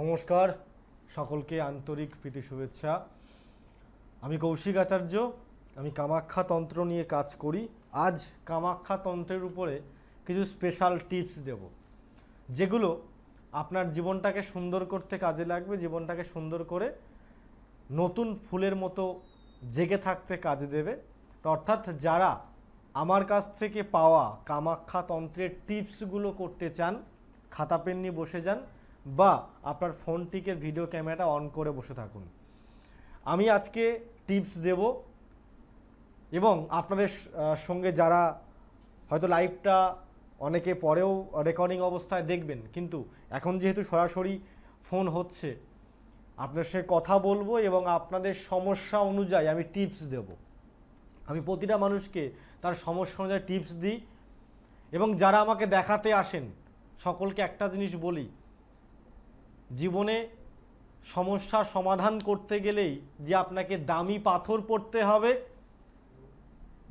নমস্কার, সকলকে আন্তরিক প্রীতি শুভেচ্ছা। আমি কৌশিক আচার্য, আমি কামাখ্যা তন্ত্র নিয়ে কাজ করি। আজ কামাখ্যা তন্ত্রের উপরে কিছু স্পেশাল টিপস দেব, যেগুলো আপনার জীবনটাকে সুন্দর করতে কাজে লাগবে, জীবনটাকে সুন্দর করে নতুন ফুলের মতো জেগে থাকতে কাজে দেবে। তো অর্থাৎ যারা আমার কাছ থেকে পাওয়া কামাখ্যা তন্ত্রের টিপসগুলো করতে চান, খাতা, পেন নিয়ে বসে যান বা আপনার ফোনটিকে ভিডিও ক্যামেরাটা অন করে বসে থাকুন। আমি আজকে টিপস দেব এবং আপনাদের সঙ্গে যারা হয়তো লাইভটা অনেকে পরেও রেকর্ডিং অবস্থায় দেখবেন, কিন্তু এখন যেহেতু সরাসরি ফোন হচ্ছে আপনার সঙ্গে কথা বলব এবং আপনাদের সমস্যা অনুযায়ী আমি টিপস দেব। আমি প্রতিটা মানুষকে তার সমস্যা অনুযায়ী টিপস দিই এবং যারা আমাকে দেখাতে আসেন, সকলকে একটা জিনিস বলি জীবনে সমস্যার সমাধান করতে গেলেই যে আপনাকে দামি পাথর পড়তে হবে,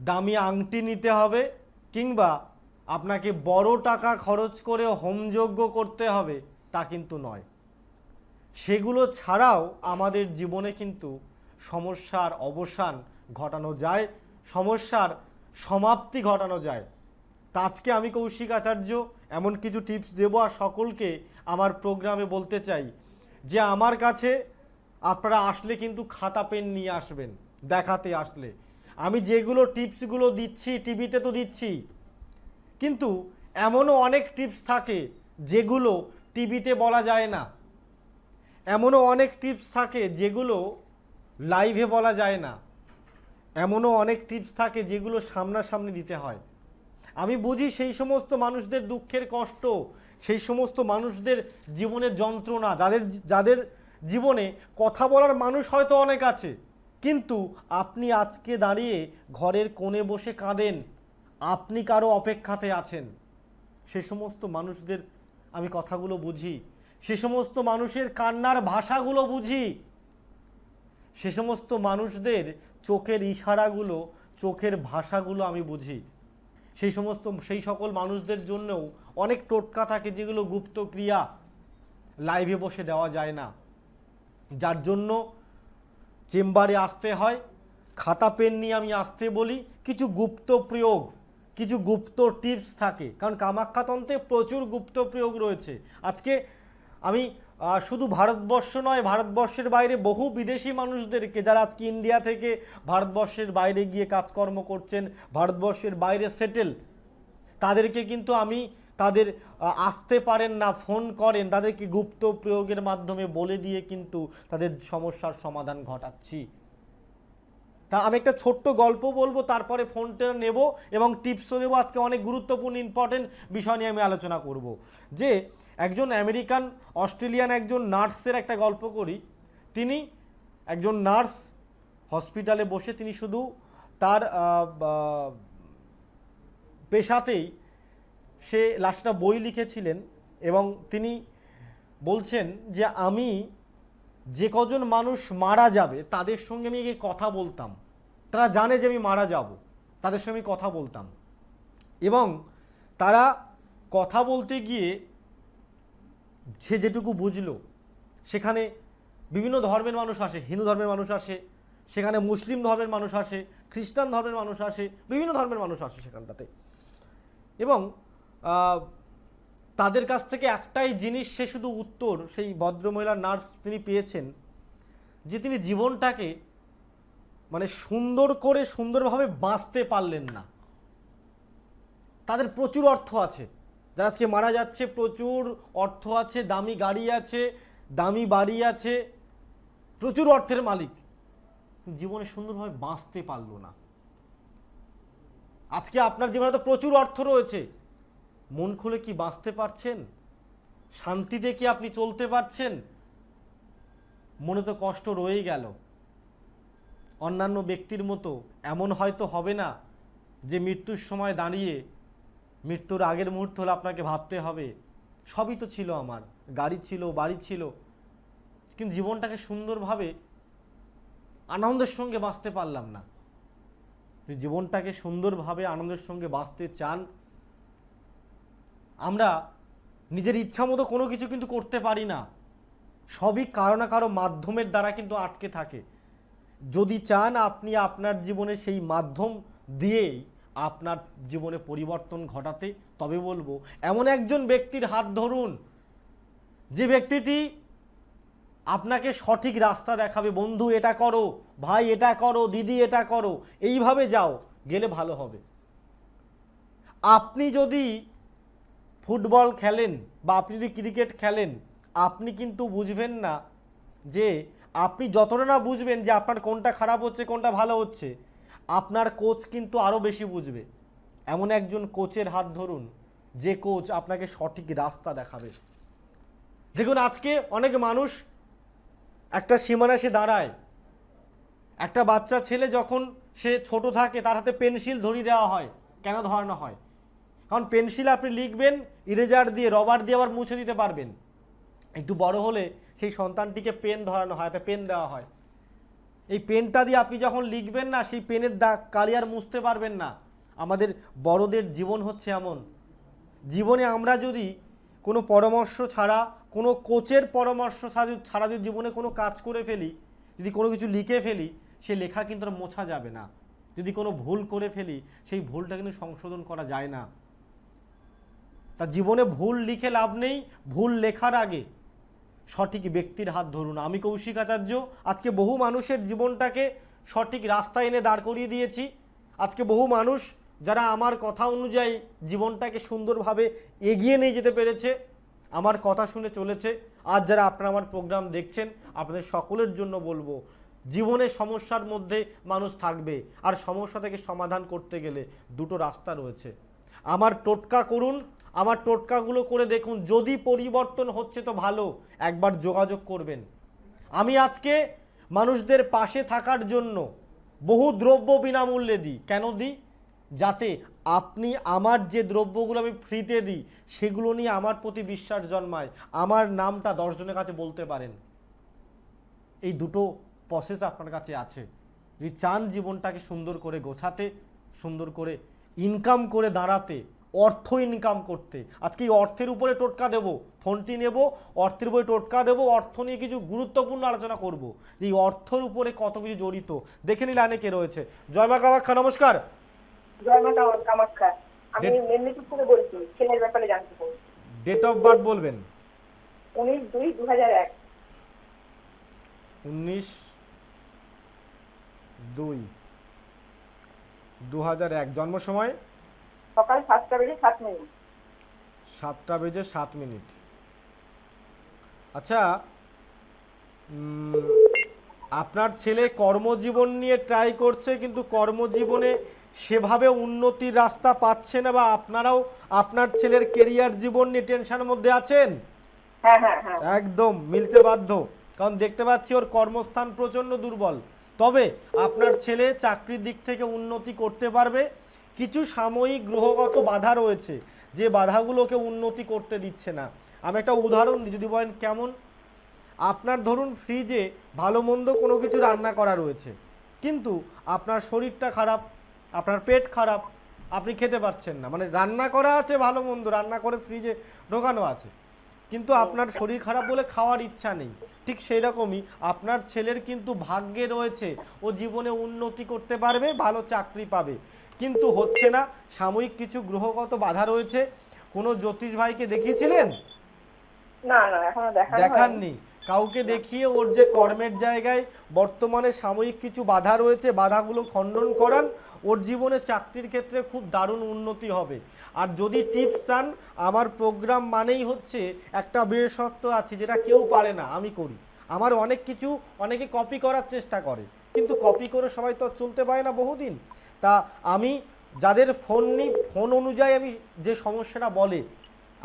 দামি আংটি নিতে হবে, কিংবা আপনাকে বড় টাকা খরচ করে হোমযজ্ঞ করতে হবে, তা কিন্তু নয়। সেগুলো ছাড়াও আমাদের জীবনে কিন্তু সমস্যার অবসান ঘটানো যায়, সমস্যার সমাপ্তি ঘটানো যায়। তা আজকে আমি কৌশিক আচার্য, এমন কিছু টিপস দেবো আর সকলকে আমার প্রোগ্রামে বলতে চাই যে আমার কাছে আপনারা আসলে কিন্তু খাতা, পেন নিয়ে আসবেন, দেখাতে আসলে। আমি যেগুলো টিপসগুলো দিচ্ছি, টিভিতে তো দিচ্ছি, কিন্তু এমনও অনেক টিপস থাকে যেগুলো টিভিতে বলা যায় না। এমনও অনেক টিপস থাকে যেগুলো লাইভে বলা যায় না। এমনও অনেক টিপস থাকে যেগুলো সামনাসামনি দিতে হয়। আমি বুঝি সেই সমস্ত মানুষদের দুঃখের কষ্ট সেই সমস্ত মানুষদের জীবনের যন্ত্রণা, যাদের যাদের জীবনে কথা বলার মানুষ হয়তো অনেক আছে, কিন্তু আপনি আজকে দাঁড়িয়ে ঘরের কোণে বসে কাঁদেন, আপনি কারও অপেক্ষাতে আছেন। সে সমস্ত মানুষদের আমি কথাগুলো বুঝি, সে সমস্ত মানুষের কান্নার ভাষাগুলো বুঝি, সে সমস্ত মানুষদের চোখের ইশারাগুলো, চোখের ভাষাগুলো আমি বুঝি। সেই সমস্ত, সেই সকল মানুষদের জন্যও অনেক টোটকা থাকে যেগুলো গুপ্ত ক্রিয়া লাইভে বসে দেওয়া যায় না। যার জন্য চেম্বারে আসতে হয়, খাতা, পেন নিয়ে আমি আসতে বলি, কিছু গুপ্ত প্রয়োগ, কিছু গুপ্ত টিপস থাকে। কারণ কামাখ্যাতন্ত্রে প্রচুর গুপ্ত প্রয়োগ রয়েছে। আজকে আমি শুধু ভারতবর্ষ নয়, ভারতবর্ষের বাইরে বহু বিদেশি মানুষদেরকে, যারা আজকে ইন্ডিয়া থেকে ভারতবর্ষের বাইরে গিয়ে কাজকর্ম করছেন, ভারতবর্ষের বাইরে সেটেল, তাদেরকে কিন্তু আমি তাদের আসতে পারেন না, ফোন করেন, তাদেরকে গুপ্ত প্রয়োগের মাধ্যমে বলে দিয়ে কিন্তু তাদের সমস্যার সমাধান ঘটাচ্ছি। তা আমি একটা ছোট্ট গল্প বলব, তারপরে ফোনটা নেব এবং টিপসও দেবো। আজকে অনেক গুরুত্বপূর্ণ ইম্পর্টেন্ট বিষয় নিয়ে আমি আলোচনা করব। যে একজন আমেরিকান, অস্ট্রেলিয়ান একজন নার্সের একটা গল্প করি। তিনি একজন নার্স হসপিটালে বসে তিনি শুধু তার পেশাতেই সে লাস্টটা বই লিখেছিলেন এবং তিনি বলছেন যে আমি যে কজন মানুষ মারা যাবে, তাদের সঙ্গে আমি গিয়ে কথা বলতাম। তারা জানে যে আমি মারা যাব, তাদের সঙ্গে আমি কথা বলতাম। এবং তারা কথা বলতে গিয়ে সে যেটুকু বুঝলো, সেখানে বিভিন্ন ধর্মের মানুষ আসে, হিন্দু ধর্মের মানুষ আসে, সেখানে মুসলিম ধর্মের মানুষ আসে, খ্রিস্টান ধর্মের মানুষ আসে, বিভিন্ন ধর্মের মানুষ আসে সেখানটাতে। এবং তাদের কাছ থেকে একটাই জিনিস, সে শুধু উত্তর, সেই ভদ্রমহিলা নার্স তিনি পেয়েছেন, যে তিনি জীবনটাকে মানে সুন্দর করে সুন্দরভাবে বাঁচতে পারলেন না। তাদের প্রচুর অর্থ আছে। যারা আজকে মারা যাচ্ছে, প্রচুর অর্থ আছে, দামি গাড়ি আছে, দামি বাড়ি আছে, প্রচুর অর্থের মালিক। জীবনে সুন্দরভাবে বাঁচতে পারল না। আজকে আপনার জীবনে তো প্রচুর অর্থ রয়েছে। মন খুলে কি বাঁচতে পারছেন? শান্তিতে কি আপনি চলতে পারছেন? মনে তো কষ্ট রয়েই গেল। অন্যান্য ব্যক্তির মতো এমন হয়তো হবে না যে মৃত্যুর সময় দাঁড়িয়ে মৃত্যুর আগের মুহূর্ত হলে আপনাকে ভাবতে হবে। সবই তো ছিল আমার। গাড়ি ছিল, বাড়ি ছিল। কিন্তু জীবনটাকে সুন্দরভাবে আনন্দের সঙ্গে বাঁচতে পারলাম না। জীবনটাকে সুন্দরভাবে আনন্দের সঙ্গে বাঁচতে চান আমরা নিজের ইচ্ছা মতো কোনো কিছু কিন্তু করতে পারি না। সবই কারও না কারও মাধ্যমের দ্বারা কিন্তু আটকে থাকে। যদি চান আপনি আপনার জীবনে সেই মাধ্যম দিয়েই আপনার জীবনে পরিবর্তন ঘটাতে, তবে বলব, এমন একজন ব্যক্তির হাত ধরুন, যে ব্যক্তিটি আপনাকে সঠিক রাস্তা দেখাবে, বন্ধু, এটা করো, ভাই, এটা করো, দিদি, এটা করো, এইভাবে যাও, গেলে ভালো হবে। আপনি যদি ফুটবল খেলেন বা আপনি যদি ক্রিকেট খেলেন, আপনি কিন্তু বুঝবেন না যে আপনি যতটা না বুঝবেন যে আপনার কোনটা খারাপ হচ্ছে, কোনটা ভালো হচ্ছে, আপনার কোচ কিন্তু আরও বেশি বুঝবে। এমন একজন কোচের হাত ধরুন, যে কোচ আপনাকে সঠিক রাস্তা দেখাবে। দেখুন, আজকে অনেক মানুষ একটা সীমানা সে দাঁড়ায়। একটা বাচ্চা ছেলে যখন সে ছোট থাকে, তার হাতে পেন্সিল ধরিয়ে দেওয়া হয়, কেন ধরানো হয়? কারণ পেন্সিল আপনি লিখবেন, ইরেজার দিয়ে, রবার দিয়ে আবার মুছে দিতে পারবেন। একটু বড় হলে সেই সন্তানটিকে পেন ধরানো হয়, হাতে পেন দেওয়া হয়। এই পেনটা দিয়ে আপনি যখন লিখবেন না, সেই পেনের দাগ কালি আর মুছতে পারবেন না। আমাদের বড়দের জীবন হচ্ছে এমন। জীবনে আমরা যদি কোনো পরামর্শ ছাড়া, কোনো কোচের পরামর্শ ছাড়া- যদি জীবনে কোনো কাজ করে ফেলি, যদি কোনো কিছু লিখে ফেলি, সে লেখা কিন্তু মোছা যাবে না। যদি কোনো ভুল করে ফেলি, সেই ভুলটা কিন্তু সংশোধন করা যায় না। তা জীবনে ভুল লিখে লাভ নেই, ভুল লেখার আগে। সঠিক ব্যক্তির হাত ধরুন। আমি কৌশিক আচার্য আজকে বহু মানুষের জীবনটাকে সঠিক রাস্তায় এনে দাঁড় করিয়ে দিয়েছি। আজকে বহু মানুষ যারা আমার কথা অনুযায়ী জীবনটাকে সুন্দরভাবে এগিয়ে নিয়ে যেতে পেরেছে, আমার কথা শুনে চলেছে। আজ যারা আপনারা আমার প্রোগ্রাম দেখছেন, আপনাদের সকলের জন্য বলব জীবনের সমস্যার মধ্যে মানুষ থাকবে আর সমস্যা থেকে সমাধান করতে গেলে দুটো রাস্তা রয়েছে। আমার টোটকা করুন আমার টোটকাগুলো করে দেখুন, যদি পরিবর্তন হচ্ছে তো ভালো, একবার যোগাযোগ করবেন। আমি আজকে মানুষদের পাশে থাকার জন্য বহু দ্রব্য বিনামূল্যে দিই। কেন দিই? যাতে আপনি আমার যে দ্রব্যগুলো আমি ফ্রিতে দিই, সেগুলো নিয়ে আমার প্রতি বিশ্বাস জন্মায়। আমার নামটা দশজনের কাছে বলতে পারেন। এই দুটো প্রসেস আপনার কাছে আছে। যদি চান জীবনটাকে সুন্দর করে গোছাতে, সুন্দর করে ইনকাম করে দাঁড়াতে অর্থ ইনকাম করতে। আজকে এই অর্থের উপরে টোটকা দেব ফোনটি নেব অর্থের উপরে টোটকা দেব অর্থ নিয়ে কিছু গুরুত্বপূর্ণ আলোচনা করব। যে এই অর্থের উপরে কত কিছু জড়িত দেখে নিলে অনেকে রয়েছে। জয়মা কামাখ্যা নমস্কার। আমি ডেট- মেদিনীপুর থেকে বলছি ছেলের ব্যাপারে জানতে চাই। ডেট অফ বার্থ বলবেন? উনিশ দুই দু হাজার এক। উনিশ দুই দু হাজার এক জন্ম সময়? সকাল সাতটা বেজে সাত মিনিট। সাতটা বেজে সাত মিনিট। আচ্ছা আপনার ছেলে কর্মজীবন নিয়ে ট্রাই করছে কিন্তু কর্মজীবনে সেভাবে উন্নতির রাস্তা পাচ্ছে না বা আপনারাও আপনার ছেলের কেরিয়ার জীবন নিয়ে টেনশনের মধ্যে আছেন? হ্যাঁ হ্যাঁ হ্যাঁ। একদম মিলতে বাধ্য। কারণ দেখতে পাচ্ছি ওর কর্মস্থান প্রচণ্ড দুর্বল। তবে আপনার ছেলে চাকরির দিক থেকে উন্নতি করতে পারবে। কিছু সাময়িক গ্রহগত বাধা রয়েছে, যে বাধাগুলোকে উন্নতি করতে দিচ্ছে না। আমি একটা উদাহরণ দিই, যদি বলেন কেমন? আপনার ধরুন ফ্রিজে ভালো মন্দ কোনো কিছু রান্না করা রয়েছে, কিন্তু আপনার শরীরটা খারাপ, আপনার পেট খারাপ, আপনি খেতে পারছেন না। মানে রান্না করা আছে ভালো মন্দ, রান্না করে ফ্রিজে ঢোকানো আছে, কিন্তু আপনার শরীর খারাপ বলে খাওয়ার ইচ্ছা নেই। ঠিক সেই রকমই আপনার ছেলের কিন্তু ভাগ্যে রয়েছে, ও জীবনে উন্নতি করতে পারবে, ভালো চাকরি পাবে। কিন্তু হচ্ছে না। সাময়িক কিছু গ্রহগত বাধা রয়েছে। কোনো জ্যোতিষ ভাইকে দেখিয়েছিলেন? দেখাননি। কাউকে দেখিয়ে ওর যে কর্মের জায়গায় বর্তমানে সাময়িক কিছু বাধা রয়েছে বাধাগুলো খণ্ডন করান ওর জীবনে চাকরির ক্ষেত্রে খুব দারুণ উন্নতি হবে। আর যদি টিপস চান আমার প্রোগ্রাম মানেই হচ্ছে একটা বিশেষত্ব আছে যেটা কেউ পারে না আমি করি। আমার অনেক কিছু অনেকে কপি করার চেষ্টা করে কিন্তু কপি করে সবাই তো চলতে পারে না বহুদিন। তা আমি যাদের ফোন নিই ফোন অনুযায়ী আমি যে সমস্যাটা বলে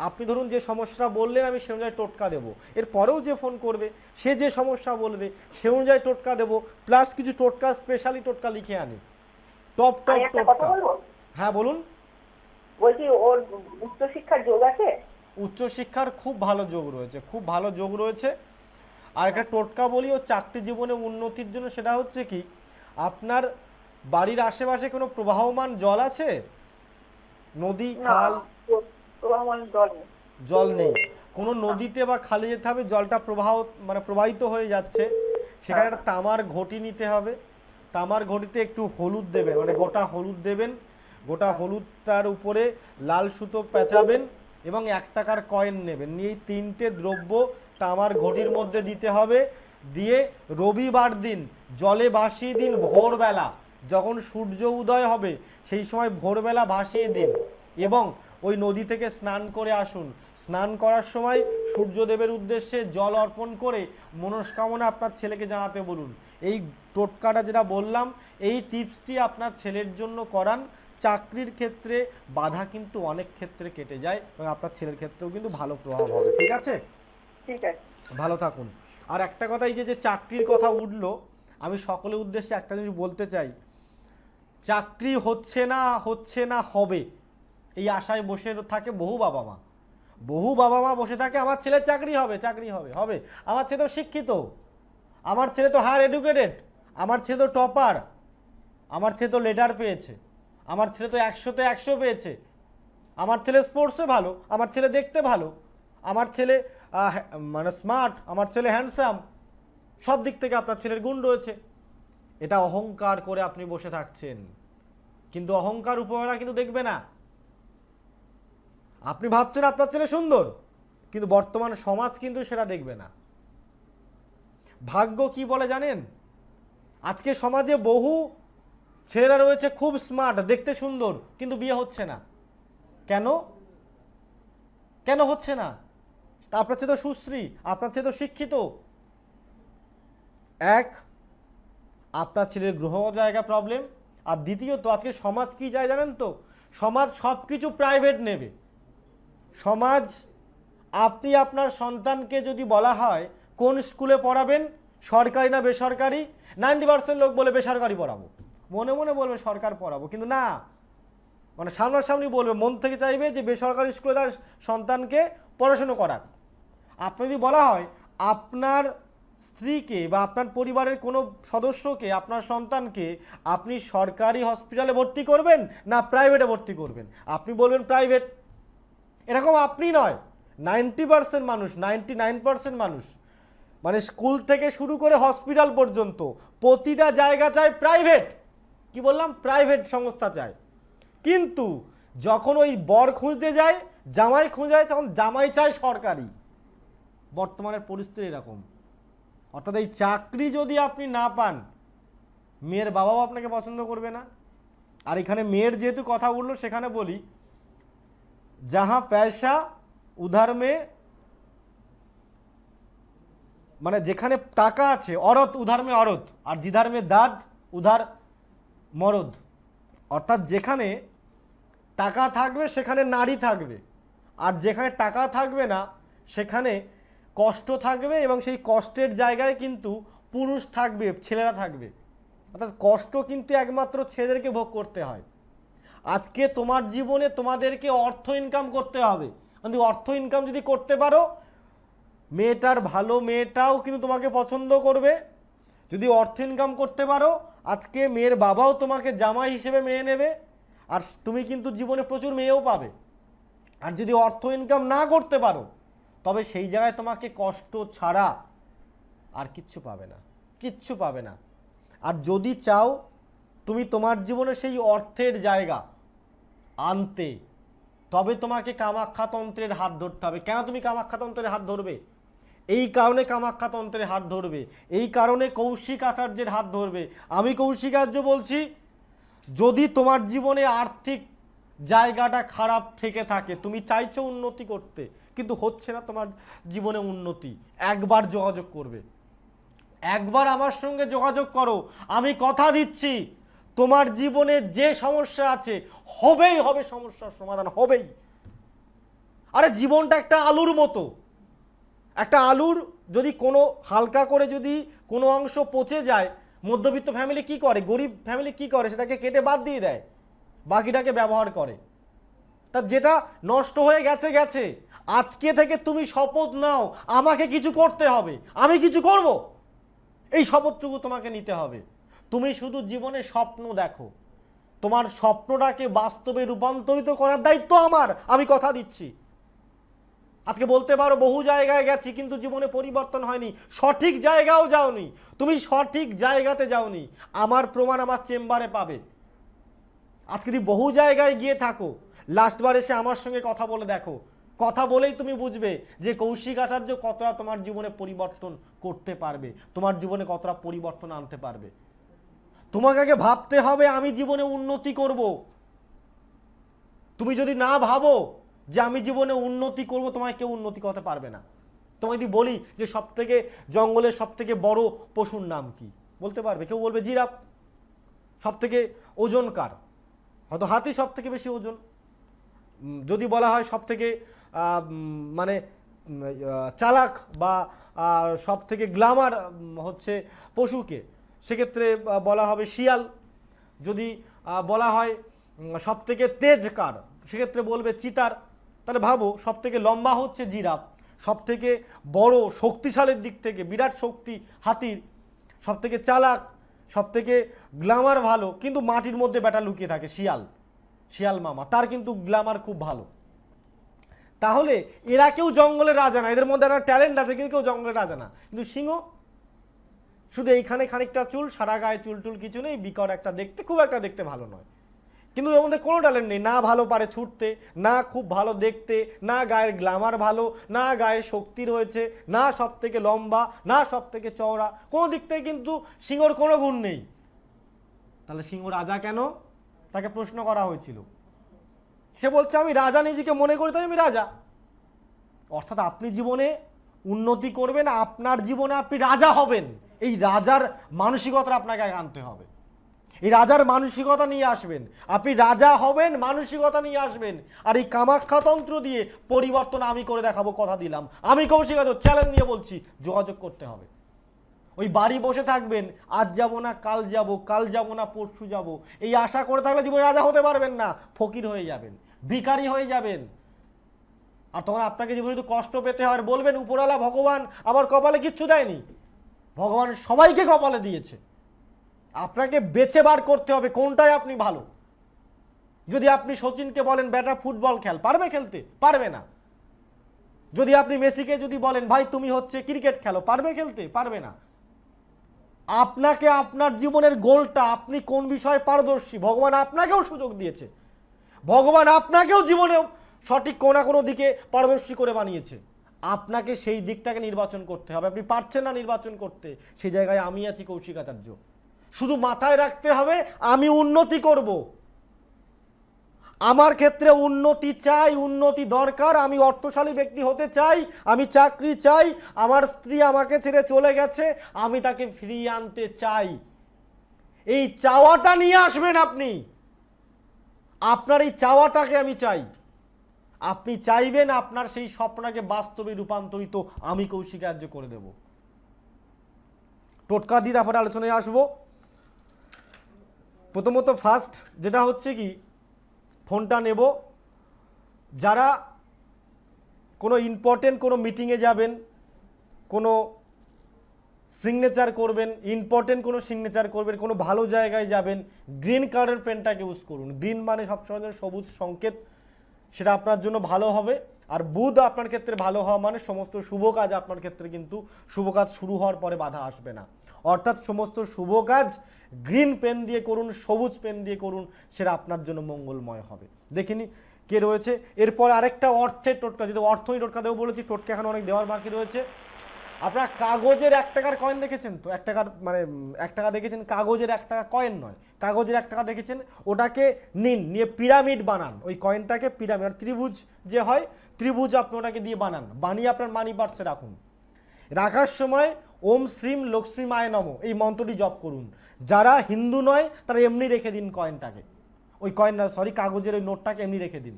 আপনি ধরুন যে সমস্যাটা বললেন আমি সে অনুযায়ী টোটকা দেবো। এরপরেও যে ফোন করবে সে যে সমস্যা বলবে সে অনুযায়ী টোটকা দেবো প্লাস কিছু টোটকা স্পেশালি টোটকা লিখে আনি। টপ টপ টোটকা। হ্যাঁ বলুন। বলছি ওর উচ্চশিক্ষার যোগ আছে? উচ্চশিক্ষার খুব ভালো যোগ রয়েছে খুব ভালো যোগ রয়েছে। আর একটা টোটকা বলি ও চাকরি জীবনে উন্নতির জন্য সেটা হচ্ছে কি আপনার বাড়ির আশেপাশে কোনো প্রবাহমান জল আছে? নদী খাল? প্রবাহমান জল নেই। জল নেই। কোনো নদীতে বা খালে যেতে হবে জলটা প্রবাহ মানে প্রবাহিত হয়ে যাচ্ছে। সেখানে একটা তামার ঘটি নিতে হবে। তামার ঘটিতে একটু হলুদ দেবেন মানে গোটা হলুদ দেবেন। গোটা হলুদটার উপরে লাল সুতো পেঁচাবেন এবং এক টাকার কয়েন নেবেন। নিয়ে এই তিনটে দ্রব্য তামার ঘটির মধ্যে দিতে হবে। দিয়ে রবিবার দিন জলে ভাসিয়ে দিন ভোরবেলা। যখন সূর্য উদয় হবে সেই সময় ভোরবেলা ভাসিয়ে দিন এবং ওই নদী থেকে স্নান করে আসুন। স্নান করার সময় সূর্যদেবের উদ্দেশ্যে জল অর্পণ করে মনস্কামনা আপনার ছেলেকে জানাতে বলুন। এই টোটকাটা যেটা বললাম এই টিপসটি আপনার ছেলের জন্য করান। চাকরির ক্ষেত্রে বাধা কিন্তু অনেক ক্ষেত্রে কেটে যায় এবং আপনার ছেলের ক্ষেত্রেও কিন্তু ভালো প্রভাব হবে ঠিক আছে? ঠিক আছে। ভালো থাকুন। আর একটা কথা এই যে যে চাকরির কথা উঠল আমি সকলের উদ্দেশ্যে একটা জিনিস বলতে চাই। চাকরি হচ্ছে না হচ্ছে না, হবে। এই আশায় বসে থাকে বহু বাবা মা বহু বাবা মা বসে থাকে, আমার ছেলের চাকরি হবে চাকরি হবে হবে। আমার ছেলে তো শিক্ষিত। আমার ছেলে তো হায়ার এডুকেটেড আমার ছেলে তো টপার আমার ছেলে তো লেটার পেয়েছে। আমার ছেলে তো একশোতে একশো পেয়েছে। আমার ছেলে স্পোর্টসে ভালো, আমার ছেলে দেখতে ভালো। আমার ছেলে মানে স্মার্ট আমার ছেলে হ্যান্ডসাম সব দিক থেকে আপনার ছেলের গুণ রয়েছে। এটা অহংকার করে আপনি বসে থাকছেন। কিন্তু অহংকার উপহারা কিন্তু দেখবে না। আপনি ভাবছেন আপনার ছেলে সুন্দর, কিন্তু বর্তমান সমাজ কিন্তু সেটা দেখবে না। ভাগ্য কি বলে জানেন? আজকে সমাজে বহু ছেলেরা রয়েছে খুব স্মার্ট দেখতে সুন্দর, কিন্তু বিয়ে হচ্ছে না। কেন? কেন হচ্ছে না? আপনার চেয়ে তো সুশ্রী, আপনার চেয়ে তো শিক্ষিত। এক আপনার ছেলের গ্রহ জায়গা প্রবলেম আর দ্বিতীয়ত, আজকে সমাজ কি চায় জানেন তো? সমাজ সব কিছু প্রাইভেট নেবে। সমাজ, আপনি আপনার সন্তানকে যদি বলা হয়, কোন স্কুলে পড়াবেন, সরকারি না বেসরকারি নাইনটি পার্সেন্ট লোক বলে বেসরকারি পড়াবো। মনে মনে বলবে সরকার পড়াবো, কিন্তু না। মানে সামনাসামনি বলবে, মন থেকে চাইবে যে বেসরকারি স্কুলে তার সন্তানকে পড়াশুনো করাক। আপনি যদি বলা হয়, আপনার স্ত্রীকে বা আপনার পরিবারের কোনো সদস্যকে, আপনার সন্তানকে আপনি সরকারি হসপিটালে ভর্তি করবেন না প্রাইভেটে ভর্তি করবেন? আপনি বলবেন প্রাইভেট। এরকম আপনি নয়, নাইনটি পার্সেন্ট মানুষ, নাইনটি নাইন পার্সেন্ট মানুষ। মানে স্কুল থেকে শুরু করে হসপিটাল পর্যন্ত প্রতিটা জায়গা চায় প্রাইভেট। কি বললাম? প্রাইভেট সংস্থা চায় কিন্তু যখন ওই বর খুঁজতে যায়, জামাই খুঁজে তখন জামাই চায় সরকারি। বর্তমানের পরিস্থিতি এরকম। অর্থাৎ এই চাকরি যদি আপনি না পান, মেয়ের বাবাও আপনাকে পছন্দ করবে না। আর এখানে মেয়ের যেহেতু কথা উঠল, সেখানে বলি, যাহা পয়সা উধার মেয়ে মানে যেখানে টাকা আছে, অরত উধার মে অরত, আর জিধার মে দাঁত উধার মরদ। অর্থাৎ যেখানে টাকা থাকবে, সেখানে নারী থাকবে। আর যেখানে টাকা থাকবে না, সেখানে কষ্ট থাকবে এবং সেই কষ্টের জায়গায় কিন্তু পুরুষ থাকবে, ছেলেরা থাকবে। অর্থাৎ কষ্ট কিন্তু একমাত্র ছেলেদেরকে ভোগ করতে হয়। আজকে তোমার জীবনে তোমাদেরকে অর্থ ইনকাম করতে হবে। কিন্তু অর্থ ইনকাম যদি করতে পারো, মেয়েটার ভালো মেয়েটাও কিন্তু তোমাকে পছন্দ করবে। যদি অর্থ ইনকাম করতে পারো, আজকে মেয়ের বাবাও তোমাকে জামাই হিসেবে মেয়ে নেবে। আর তুমি কিন্তু জীবনে প্রচুর মেয়েও পাবে। আর যদি অর্থ ইনকাম না করতে পারো তবে সেই জায়গায় তোমাকে কষ্ট ছাড়া আর কিচ্ছু পাবে না, কিচ্ছু পাবে না। আর যদি চাও তুমি তোমার জীবনে সেই অর্থের জায়গা আনতে, তবে তোমাকে কামাখ্যা তন্ত্রের হাত ধরতে হবে। কেন তুমি কামাখ্যা তন্ত্রের হাত ধরবে? এই কারণে কামাখ্যা তন্ত্রের হাত ধরবে, এই কারণে কৌশিক আচার্যের হাত ধরবে। আমি কৌশিক আচার্য বলছি, যদি তোমার জীবনে আর্থিক জায়গাটা খারাপ থেকে থাকে, তুমি চাইছো উন্নতি করতে কিন্তু হচ্ছে না তোমার জীবনে উন্নতি। একবার যোগাযোগ করবে। একবার আমার সঙ্গে যোগাযোগ করো। আমি কথা দিচ্ছি। তোমার জীবনে যে সমস্যা আছে, হবেই হবে সমস্যার সমাধান, হবেই। আরে জীবনটা একটা আলুর মতো। একটা আলুর যদি কোনো হালকা করে যদি কোনো অংশ পচে যায়, মধ্যবিত্ত ফ্যামিলি কি করে? গরিব ফ্যামিলি কি করে? সেটাকে কেটে বাদ দিয়ে দেয়। বাকিটাকে ব্যবহার করে। তা যেটা নষ্ট হয়ে গেছে গেছে। আজকে থেকে তুমি শপথ নাও, আমাকে কিছু করতে হবে। আমি কিছু করব? এই শপথটুকু তোমাকে নিতে হবে। তুমি শুধু জীবনে স্বপ্ন দেখো। তোমার স্বপ্নটাকে বাস্তবে রূপান্তরিত করার দায়িত্ব আমার। আমি কথা দিচ্ছি। আজকে বলতে পারো, বহু জায়গায় গেছি, কিন্তু জীবনে পরিবর্তন হয়নি। সঠিক জায়গাও যাওনি। তুমি সঠিক জায়গাতে যাওনি। আমার প্রমাণ আমার চেম্বারে পাবে। আজকে যদি বহু জায়গায় গিয়ে থাকো লাস্টবার এসে আমার সঙ্গে কথা বলে দেখো। কথা বলেই তুমি বুঝবে যে কৌশিক আচার্য কতটা তোমার জীবনে পরিবর্তন করতে পারবে, তোমার জীবনে কতটা পরিবর্তন আনতে পারবে। তোমাকে আগে ভাবতে হবে, আমি জীবনে উন্নতি করব। তুমি যদি না ভাবো যে আমি জীবনে উন্নতি করব, তোমায় কেউ উন্নতি করতে পারবে না। তোমায় যদি বলি যে সব থেকে জঙ্গলের সব থেকে বড় পশুর নাম কি? বলতে পারবে, কেউ বলবে জিরাফ। সব থেকে ওজন কার হয়তো হাতি সব থেকে বেশি ওজন। যদি বলা হয় সব থেকে মানে চালাক বা সব থেকে গ্লামার হচ্ছে পশুকে। সেক্ষেত্রে বলা হবে শিয়াল। যদি বলা হয় সব থেকে তেজ কার সেক্ষেত্রে বলবে চিতার। তাহলে ভাবো সব থেকে লম্বা হচ্ছে জিরাফ সব থেকে বড়, শক্তিশালীর দিক থেকে বিরাট শক্তি, হাতির সব থেকে চালাক সব থেকে গ্ল্যামার ভালো, কিন্তু মাটির মধ্যে ব্যাটা লুকিয়ে থাকে শিয়াল শিয়াল মামা। তার কিন্তু গ্ল্যামার খুব ভালো। তাহলে এরা কেউ জঙ্গলের রাজা না, এদের মধ্যে একটা ট্যালেন্ট আছে, কিন্তু কেউ জঙ্গলের রাজা না। কিন্তু সিংহ, শুধু এইখানে খানিকটা চুল, সারা গায়ে চুল টুল কিছু নেই, বিকট একটা দেখতে, খুব একটা দেখতে ভালো নয়। কিন্তু এর মধ্যে কোনো ট্যালেন্ট নেই, না ভালো পারে ছুটতে, না খুব ভালো দেখতে, না গায়ের গ্ল্যামার ভালো, না গায়ের শক্তি রয়েছে, না সব থেকে লম্বা, না সব থেকে চওড়া, কোনো দিক থেকে কিন্তু সিংহর কোনো গুণ নেই। তাহলে সিংহ রাজা কেন? তাকে প্রশ্ন করা হয়েছিল। সে বলছে, আমি রাজা নিজেকে মনে করি, তাই আমি রাজা। অর্থাৎ আপনি জীবনে উন্নতি করবেন, আপনার জীবনে আপনি রাজা হবেন। এই রাজার মানসিকতা আপনাকে আনতে হবে। এই রাজার মানসিকতা নিয়ে আসবেন। আপনি রাজা হবেন, মানসিকতা নিয়ে আসবেন। আর এই কামাখ্যাতন্ত্র দিয়ে পরিবর্তন আমি করে দেখাবো, কথা দিলাম। আমি কৌশিক চ্যালেঞ্জ নিয়ে বলছি, যোগাযোগ করতে হবে। ওই বাড়ি বসে থাকবেন, আজ যাব না, কাল যাব কাল যাব না, পরশু যাব। এই আশা করে থাকলে জীবনে রাজা হতে পারবেন না, ফকির হয়ে যাবেন। ভিখারি হয়ে যাবেন। আর তখন আপনাকে জীবনে একটু কষ্ট পেতে হয় বলবেন, উপরওয়ালা, ভগবান আমার কপালে কিচ্ছু দেয়নি। ভগবান সবাইকে কপালে দিয়েছে। আপনাকে বেছে বার করতে হবে কোনটায় আপনি ভালো। যদি আপনি সচিনকে বলেন, ব্যাটা, ফুটবল খেল। পারবে খেলতে? পারবে না। যদি আপনি মেসিকে যদি বলেন, ভাই, তুমি হচ্ছে ক্রিকেট খেলো। পারবে খেলতে? পারবে না। আপনাকে আপনার জীবনের গোলটা আপনি কোন বিষয়ে পারদর্শী? ভগবান আপনাকেও সুযোগ দিয়েছে। ভগবান আপনাকেও জীবনে সঠিক কোনো কোনো দিকে পারদর্শী করে বানিয়েছে। আপনাকে সেই দিকটাকে নির্বাচন করতে হবে। আপনি পারছেন না নির্বাচন করতে সেই জায়গায় আমি আছি কৌশিক আচার্য শুধু মাথায় রাখতে হবে, আমি উন্নতি করব। আমার ক্ষেত্রে উন্নতি চাই, উন্নতি দরকার, আমি অর্থশালী ব্যক্তি হতে চাই, আমি চাকরি চাই, আমার স্ত্রী আমাকে ছেড়ে চলে গেছে, আমি তাকে ফিরিয়ে আনতে চাই। এই চাওয়াটা নিয়ে আসবেন আপনি। আপনার এই চাওয়াটাকে আমি চাই। আপনি চাইবেন আপনার সেই স্বপ্নকে বাস্তবে রূপান্তরিত, আমি কৌশিকার্য করে দেব। টোটকা দিয়ে তারপরে আলোচনায় আসব। প্রথমত ফার্স্ট যেটা হচ্ছে কি, ফোনটা নেব। যারা কোনো ইম্পর্টেন্ট কোনো মিটিংয়ে যাবেন, কোনো সিগনেচার করবেন ইম্পর্টেন্ট কোনো সিগনেচার করবেন, কোনো ভালো জায়গায় যাবেন গ্রিন কালারের পেনটাকে ইউজ করুন। গ্রিন মানে সবসময় সবুজ সংকেত, সেটা আপনার জন্য ভালো হবে। আর বুধ আপনার ক্ষেত্রে ভালো হওয়া মানে সমস্ত শুভ কাজ আপনার ক্ষেত্রে কিন্তু শুভ কাজ শুরু হওয়ার পরে বাধা আসবে না। অর্থাৎ সমস্ত শুভ কাজ গ্রিন পেন দিয়ে করুন, সবুজ পেন দিয়ে করুন, সেটা আপনার জন্য মঙ্গলময় হবে। দেখিনি কে রয়েছে? এরপর আরেকটা অর্থের টোটকা যদি অর্থই টোটকা দেবো বলেছি, টোটকা এখন অনেক দেওয়ার বাকি রয়েছে। আপনারা কাগজের এক টাকার কয়েন দেখেছেন তো? এক টাকার মানে এক টাকা দেখেছেন, কাগজের এক টাকা কয়েন নয়। কাগজের এক টাকা দেখেছেন, ওটাকে নিন, নিয়ে পিরামিড বানান। ওই কয়েনটাকে পিরামিড আর ত্রিভুজ যে হয়, ত্রিভুজ আপনি ওটাকে দিয়ে বানান। বানিয়ে আপনার মানি পার্সে রাখুন। রাখার সময় ওম শ্রীম লক্ষ্মী মায় নম, এই মন্ত্রটি জপ করুন। যারা হিন্দু নয়, তারা এমনি রেখে দিন কয়েনটাকে ওই কয়েন সরি কাগজের ওই নোটটাকে এমনি রেখে দিন।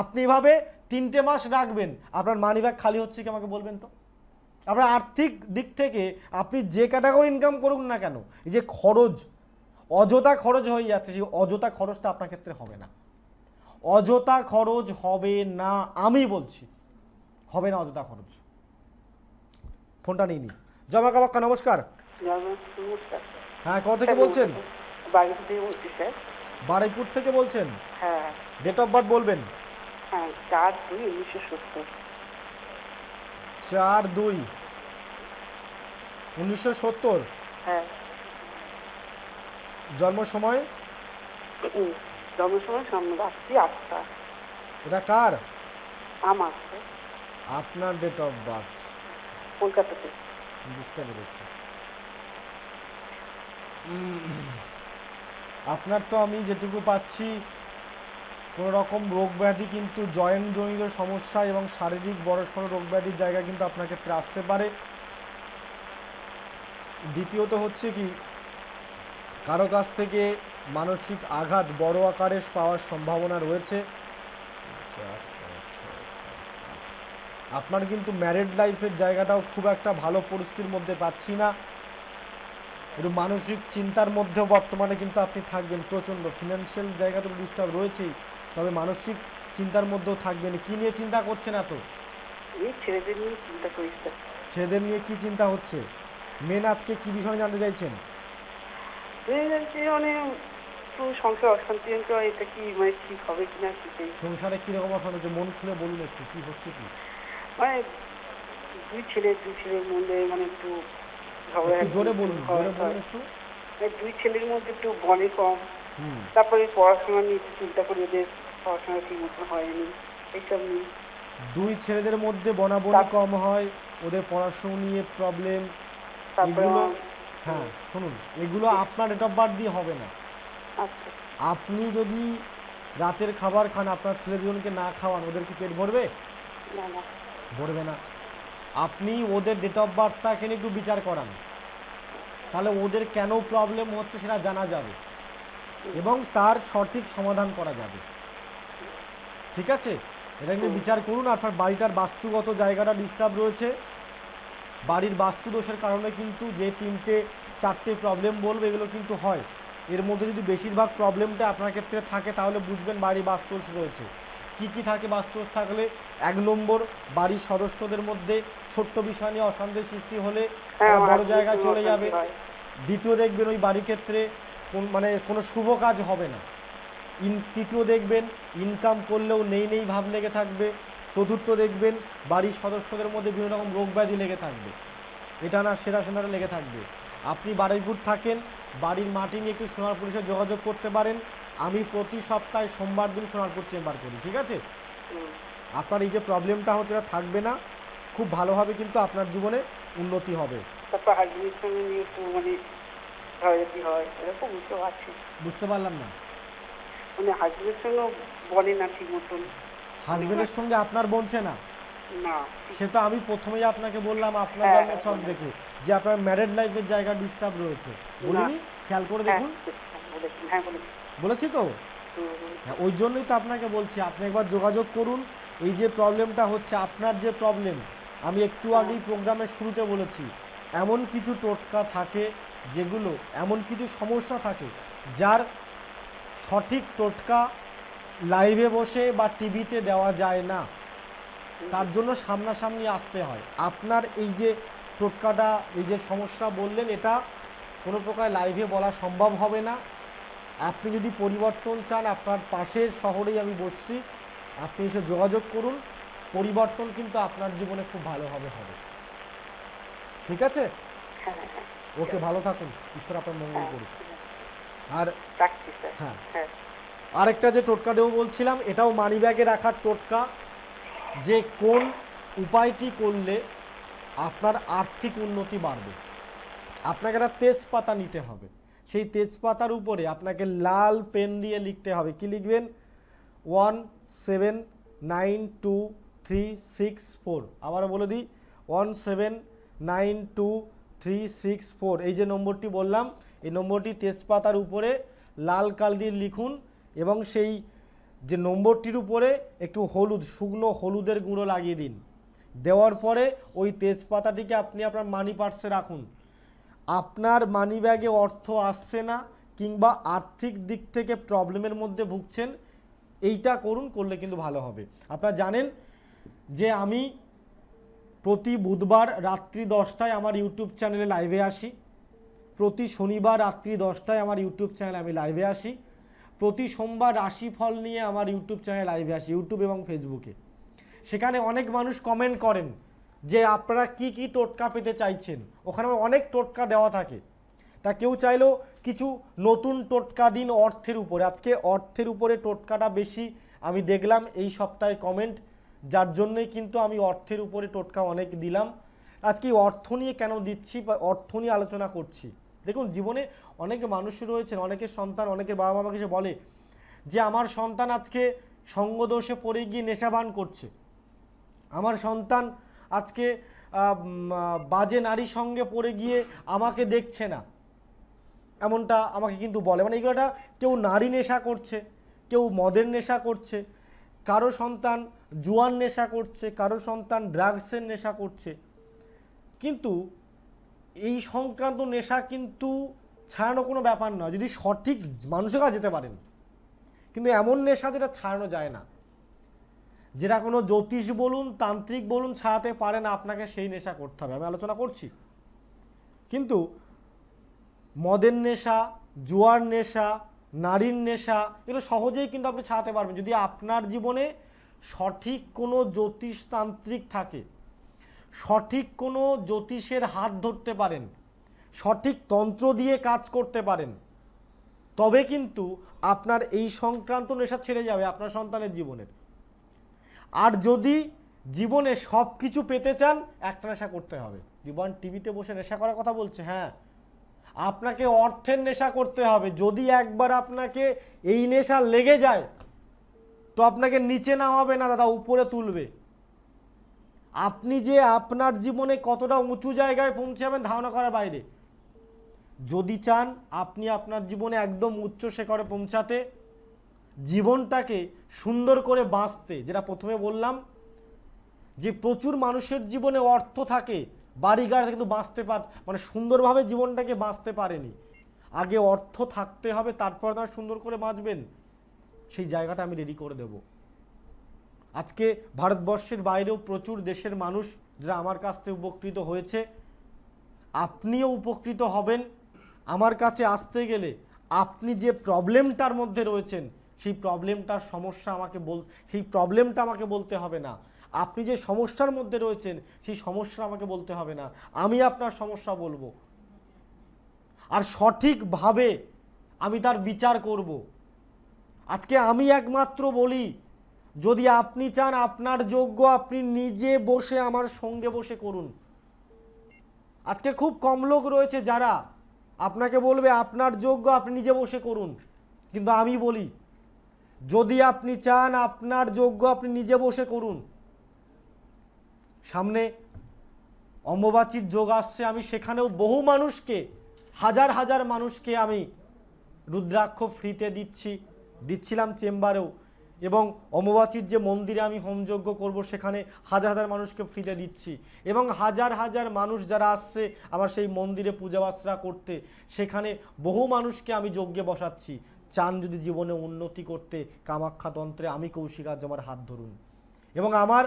আপনি এভাবে তিনটে মাস রাখবেন, আপনার মানি ব্যাগ খালি হচ্ছে কি আমাকে বলবেন তো? আপনার আর্থিক দিক থেকে আপনি যে ক্যাটাগরি ইনকাম করুন না কেন এই যে খরচ অযথা খরচ হয়ে যাচ্ছে সেই অযথা খরচটা আপনার ক্ষেত্রে হবে না। অযথা খরচ হবে না আমি বলছি হবে না অযথা খরচ। ফোনটা নিয়ে নি জমা কাবাক্কা নমস্কার। হ্যাঁ কোথা থেকে বলছেন? বারুইপুর থেকে বলছেন? হ্যাঁ। ডেট অফ বার্থ বলবেন? হ্যাঁ চার দুই উনিশশো সত্তর। চার দুই। উনিশশো সত্তর। হ্যাঁ। জন্ম সময়? রাত্রি আটটা। এটা কার? আমার। আপনার ডেট অফ বার্থ কলকাতাতে বুঝতে পেরেছি। আপনার তো আমি যেটুকু পাচ্ছি কোনো রকম রোগ ব্যাধি কিন্তু জয়েন্ট জনিত সমস্যা এবং শারীরিক বড়সড় রোগ ব্যাধির জায়গা কিন্তু আপনাকে আসতে পারে। দ্বিতীয়ত হচ্ছে কি, কারও কাছ থেকে মানসিক আঘাত বড় আকারে পাওয়ার সম্ভাবনা রয়েছে। আপনার কিন্তু ম্যারেড লাইফের জায়গাটাও খুব একটা ভালো পরিস্থিতির মধ্যে পাচ্ছি না। একটু মানসিক চিন্তার মধ্যেও বর্তমানে কিন্তু আপনি থাকবেন। প্রচণ্ড ফিনান্সিয়াল জায়গা তো ডিস্টার্ব রয়েছেই। তবে মানসিক চিন্তার মধ্যেও থাকবেন কী নিয়ে চিন্তা করছেন এত? এই ছেলেদের নিয়ে চিন্তা করিস ছেলেদের নিয়ে কি চিন্তা হচ্ছে? মেন আজকে কি বিষয়ে জানতে চাইছেন? মানে সংসার অশান্তি এটা কি মানে ঠিক হবে কিনা সংসারে কীরকম অশান্তি হচ্ছে? মন খুলে বলুন একটু কি হচ্ছে কি? মানে দুই ছেলে দুই ছেলের মধ্যে মানে একটু ঝগড়া জোরে বলুন জোরে বলুন একটু। মানে দুই ছেলের মধ্যে একটু বনে কম। তারপরে পড়াশোনা নিয়ে একটু চিন্তা করি ওদের। পড়াশোনা ঠিক মতো হয়নি এইসব নিয়ে। দুই ছেলেদের মধ্যে বনাবনি কম হয় ওদের পড়াশোনা নিয়ে প্রবলেম এগুলো হ্যাঁ শুনুন এগুলো আপনার ডেট অফ বার্থ দিয়ে হবে না। আচ্ছা। আপনি যদি রাতের খাবার খান আপনার ছেলে দুজনকে না খাওয়ান ওদের কি পেট ভরবে? না না। ভরবে না। আপনি ওদের ডেট অফ বার্থটাকে একটু বিচার করান। তাহলে ওদের কেন প্রবলেম হচ্ছে সেটা জানা যাবে। এবং তার সঠিক সমাধান করা যাবে। ঠিক আছে? এটা নিয়ে বিচার করুন আপনার বাড়িটার বাস্তুগত জায়গাটা ডিস্টার্ব রয়েছে। বাড়ির বাস্তু দোষের কারণে কিন্তু যে তিনটে চারটে প্রবলেম বলবে এগুলো কিন্তু হয়। এর মধ্যে যদি বেশিরভাগ প্রবলেমটা আপনার ক্ষেত্রে থাকে তাহলে বুঝবেন বাড়ির বাস্তুদোষ রয়েছে। কি কি থাকে বাস্তুদোষ থাকলে? এক নম্বর বাড়ির সদস্যদের মধ্যে ছোট্ট বিষয় নিয়ে অশান্তির সৃষ্টি হলে হ্যাঁ বড় জায়গায় চলে যাবে। দ্বিতীয় দেখবেন ওই বাড়ির ক্ষেত্রে কোন মানে কোনো শুভ কাজ হবে না। ইন তৃতীয় দেখবেন ইনকাম করলেও নেই নেই ভাব লেগে থাকবে। চতুর্থ দেখবেন বাড়ির সদস্যদের মধ্যে বিভিন্ন রকম রোগ ব্যাধি লেগে থাকবে। এটা না সেরা সেনারা লেগে থাকবে। আপনি বারুইপুর থাকেন বাড়ির মাটি নিয়ে একটু সোনারপুর এসে যোগাযোগ করতে পারেন। আমি প্রতি সপ্তাহে সোমবার দিন সোনারপুর চেম্বার করি ঠিক আছে? আপনার এই যে প্রবলেমটা হচ্ছে এটা থাকবে না। খুব ভালোভাবে কিন্তু আপনার জীবনে উন্নতি হবে। মানে বুঝতে পারলাম না। মানে হাজবেন্ডের সঙ্গে বলে না ঠিক মতন হাজবেন্ডের সঙ্গে আপনার বলছে না? না। সেটা আমি প্রথমেই আপনাকে বললাম আপনার হ্যাঁ, জন্মছক। দেখে যে আপনার ম্যারেড লাইফের জায়গা ডিস্টার্ব রয়েছে। বলিনি? খেয়াল করে দেখুন। হ্যাঁ বলেছি। হ্যাঁ বলেছি। তো। হ্যাঁ ওই জন্যই তো আপনাকে বলছি আপনি একবার যোগাযোগ করুন। এই যে প্রবলেমটা হচ্ছে আপনার যে প্রবলেম আমি একটু আগেই প্রোগ্রামের শুরুতে বলেছি এমন কিছু টোটকা থাকে যেগুলো এমন কিছু সমস্যা থাকে যার সঠিক টোটকা লাইভে বসে বা টিভিতে দেওয়া যায় না। তার জন্য সামনাসামনি আসতে হয়। আপনার এই যে টোটকাটা এই যে সমস্যা বললেন এটা কোনো প্রকার লাইভে বলা সম্ভব হবে না। আপনি যদি পরিবর্তন চান আপনার পাশের শহরেই আমি বসছি আপনি এসে যোগাযোগ করুন। পরিবর্তন কিন্তু আপনার জীবনে খুব ভালোভাবে হবে ঠিক আছে? হ্যাঁ হ্যাঁ। ওকে ভালো থাকুন। ঈশ্বর আপনার মঙ্গল আছে। আর হ্যাঁ। হ্যাঁ আরেকটা যে টোটকা দেবো বলছিলাম এটাও মানি ব্যাগে রাখার টোটকা। যে কোন উপায়টি করলে আপনার আর্থিক উন্নতি বাড়বে? আপনাকে একটা তেজপাতা নিতে হবে। সেই তেজপাতার উপরে আপনাকে লাল পেন দিয়ে লিখতে হবে। কি লিখবেন? One seven nine two three six four. আবারও বলে দিই one seven nine two three six four. এই যে নম্বরটি বললাম এই নম্বরটি তেজপাতার উপরে, লাল কাল দিয়ে লিখুন এবং সেই যে নম্বরটির উপরে একটু হলুদ, শুকনো হলুদের গুঁড়ো লাগিয়ে দিন। দেওয়ার পরে ওই তেজপাতাটিকে আপনি আপনার মানি পার্সে রাখুন। আপনার মানি ব্যাগে অর্থ আসছে না কিংবা আর্থিক দিক থেকে প্রবলেমের মধ্যে ভুগছেন, এইটা করুন, করলে কিন্তু ভালো হবে। আপনারা জানেন যে আমি প্রতি বুধবার রাত্রি দশটায় আমার ইউটিউব চ্যানেলে লাইভে আসি। প্রতি শনিবার রাত্রি দশটায় আমার ইউটিউব চ্যানেলে আমি লাইভে আসি। প্রতি সোমবার রাশিফল নিয়ে আমার ইউটিউব চ্যানেলে লাইভে আসি, ইউটিউব এবং ফেসবুকে সেখানে অনেক মানুষ কমেন্ট করেন যে আপনারা কি কি টোটকা পেতে চাইছেন। ওখানে আমার অনেক টোটকা দেওয়া থাকে। তা কেউ চাইলেও কিছু নতুন টোটকা দিন অর্থের উপরে। আজকে অর্থের উপরে টোটকাটা বেশি আমি দেখলাম এই সপ্তাহে কমেন্ট যার জন্যই কিন্তু আমি অর্থের উপরে টোটকা অনেক দিলাম। আজকে অর্থ নিয়ে কেন দিচ্ছি বা অর্থ নিয়ে আলোচনা করছি? দেখুন, জীবনে অনেক মানুষ রয়েছেন অনেকের সন্তান, অনেকের বাবা মা আমাকে এসে বলে যে, আমার সন্তান আজকে সঙ্গদোষে পড়ে গিয়ে নেশাবান করছে। আমার সন্তান আজকে বাজে নারীর সঙ্গে পড়ে গিয়ে আমাকে দেখছে না। এমনটা আমাকে কিন্তু বলে। মানে এগুলোটা কেউ নারী নেশা করছে, কেউ মদের নেশা করছে, কারও সন্তান জুয়ার নেশা করছে, কারও সন্তান ড্রাগসের নেশা করছে। কিন্তু এই সংক্রান্ত নেশা কিন্তু ছাড়ানো কোনো ব্যাপার নয় যদি সঠিক মানুষের কাছে যেতে পারেন, কিন্তু এমন নেশা যেটা ছাড়ানো যায় না। যেটা কোনো জ্যোতিষ বলুন, তান্ত্রিক বলুন ছাড়াতে পারে না আপনাকে সেই নেশা করতে হবে। আমি আলোচনা করছি। কিন্তু মদের নেশা, জুয়ার নেশা, নারীর নেশা, এগুলো সহজেই কিন্তু আপনি ছাড়াতে পারবেন। যদি আপনার জীবনে সঠিক কোনো জ্যোতিষতান্ত্রিক থাকে সঠিক কোনো জ্যোতিষের হাত ধরতে পারেন, সঠিক তন্ত্র দিয়ে কাজ করতে পারেন। তবে কিন্তু আপনার এই সংক্রান্ত নেশা ছেড়ে যাবে আপনার সন্তানের জীবনের। আর যদি জীবনে সব কিছু পেতে চান, একটা নেশা করতে হবে। জীবন টিভিতে বসে নেশা করার কথা বলছে হ্যাঁ। আপনাকে অর্থের নেশা করতে হবে। যদি একবার আপনাকে এই নেশা লেগে যায়, তো আপনাকে নিচে নামাবে না, দাদা, উপরে তুলবে। আপনি যে আপনার জীবনে কতটা উঁচু জায়গায় পৌঁছাবেন ধারণা করার বাইরে। যদি চান আপনি আপনার জীবনে একদম উচ্চ শিখরে পৌঁছাতে, জীবনটাকে সুন্দর করে বাঁচতে, যেটা প্রথমে বললাম, যে প্রচুর মানুষের জীবনে অর্থ থাকে বাড়ি গাড়ি কিন্তু বাঁচতে পার মানে সুন্দরভাবে জীবনটাকে বাঁচতে পারেনি। আগে অর্থ থাকতে হবে, তারপর তারা সুন্দর করে বাঁচবেন। সেই জায়গাটা আমি রেডি করে দেব। আজকে ভারতবর্ষের বাইরেও প্রচুর দেশের মানুষ যারা আমার কাছ থেকে উপকৃত হয়েছে। আপনিও উপকৃত হবেন। আমার কাছে আসতে গেলে আপনি যে প্রবলেমটার মধ্যে রয়েছেন, সেই প্রবলেমটার সমস্যা আমাকে বল, সেই প্রবলেমটা আমাকে বলতে হবে না। আপনি যে সমস্যার মধ্যে রয়েছেন, সেই সমস্যা আমাকে বলতে হবে না। আমি আপনার সমস্যা বলব। আর সঠিকভাবে আমি তার বিচার করব। আজকে আমি একমাত্র বলি যদি আপনি চান আপনার যোগ্য, আপনি নিজে বসে আমার সঙ্গে বসে করুন। আজকে খুব কম লোক রয়েছে যারা আপনাকে বলবে, আপনার যোগ্য, আপনি নিজে বসে করুন। কিন্তু আমি বলি, যদি আপনি চান আপনার যোগ্য, আপনি নিজে বসে করুন। সামনে অম্বুবাচীর যোগ আসছে, আমি সেখানেও বহু মানুষকে, হাজার হাজার মানুষকে আমি রুদ্রাক্ষ ফ্রিতে দিচ্ছি, দিচ্ছিলাম চেম্বারেও। এবং অম্বুবাচীর যে মন্দিরে আমি হোমযজ্ঞ করব, সেখানে হাজার হাজার মানুষকে ফ্রিতে দিচ্ছি। এবং হাজার হাজার মানুষ যারা আসছে আমার সেই মন্দিরে পূজা বাসরা করতে, সেখানে বহু মানুষকে আমি যজ্ঞে বসাচ্ছি। চান যদি জীবনে উন্নতি করতে, কামাখ্যা তন্ত্রে আমি আমার হাত ধরুন। এবং আমার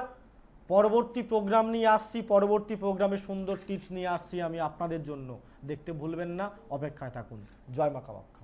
পরবর্তী প্রোগ্রাম নিয়ে আসছি, পরবর্তী প্রোগ্রামে সুন্দর টিপস নিয়ে আসছি আমি আপনাদের জন্য। দেখতে ভুলবেন না, অপেক্ষায় থাকুন। জয় মা কামাখ্যা